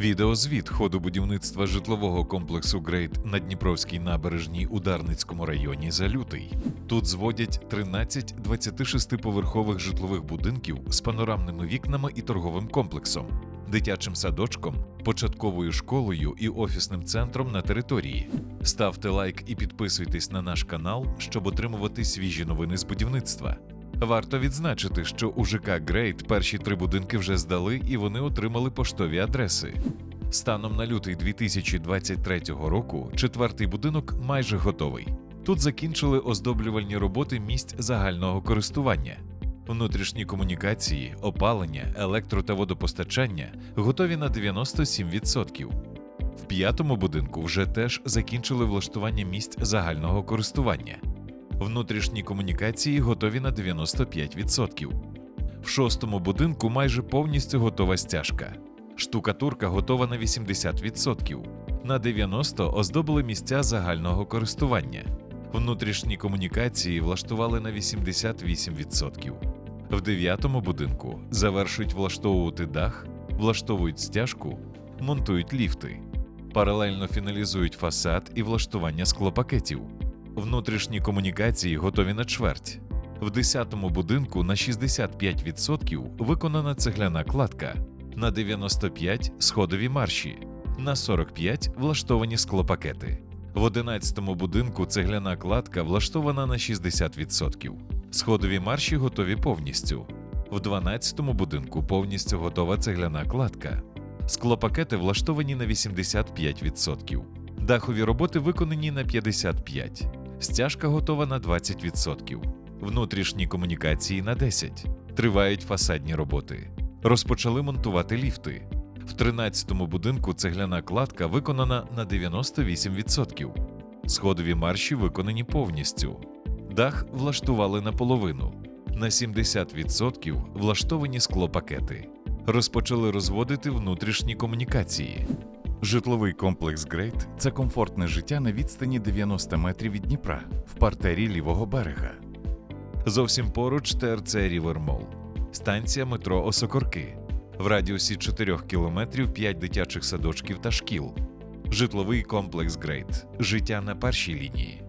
Відеозвіт ходу будівництва житлового комплексу Грейт на Дніпровській набережній у Дарницькому районі за лютий. Тут зводять 13 26-поверхових житлових будинків з панорамними вікнами і торговим комплексом, дитячим садочком, початковою школою і офісним центром на території. Ставте лайк і підписуйтесь на наш канал, щоб отримувати свіжі новини з будівництва. Варто відзначити, що у ЖК Грейт перші три будинки вже здали і вони отримали поштові адреси. Станом на лютий 2023 року четвертий будинок майже готовий. Тут закінчили оздоблювальні роботи місць загального користування. Внутрішні комунікації, опалення, електро та водопостачання готові на 97%. В п'ятому будинку вже теж закінчили влаштування місць загального користування. Внутрішні комунікації готові на 95%. В шостому будинку майже повністю готова стяжка. Штукатурка готова на 80%. На 90% оздобили місця загального користування. Внутрішні комунікації влаштували на 88%. В дев'ятому будинку завершують влаштовувати дах, влаштовують стяжку, монтують ліфти. Паралельно фіналізують фасад і влаштування склопакетів. Внутрішні комунікації готові на чверть. В 10-му будинку на 65% виконана цегляна кладка, на 95% сходові марші, на 45% влаштовані склопакети. В 11-му будинку цегляна кладка влаштована на 60%. Сходові марші готові повністю. В 12-му будинку повністю готова цегляна кладка. Склопакети влаштовані на 85%. Дахові роботи виконані на 55%. Стяжка готова на 20%. Внутрішні комунікації на 10%. Тривають фасадні роботи. Розпочали монтувати ліфти. В 13-му будинку цегляна кладка виконана на 98%. Сходові марші виконані повністю. Дах влаштували наполовину. На 70% влаштовані склопакети. Розпочали розводити внутрішні комунікації. Житловий комплекс Грейт це комфортне життя на відстані 90 метрів від Дніпра в партері лівого берега. Зовсім поруч ТРЦ Рівермол, станція метро Осокорки. В радіусі 4 кілометрів 5 дитячих садочків та шкіл. Житловий комплекс Грейт. Життя на першій лінії.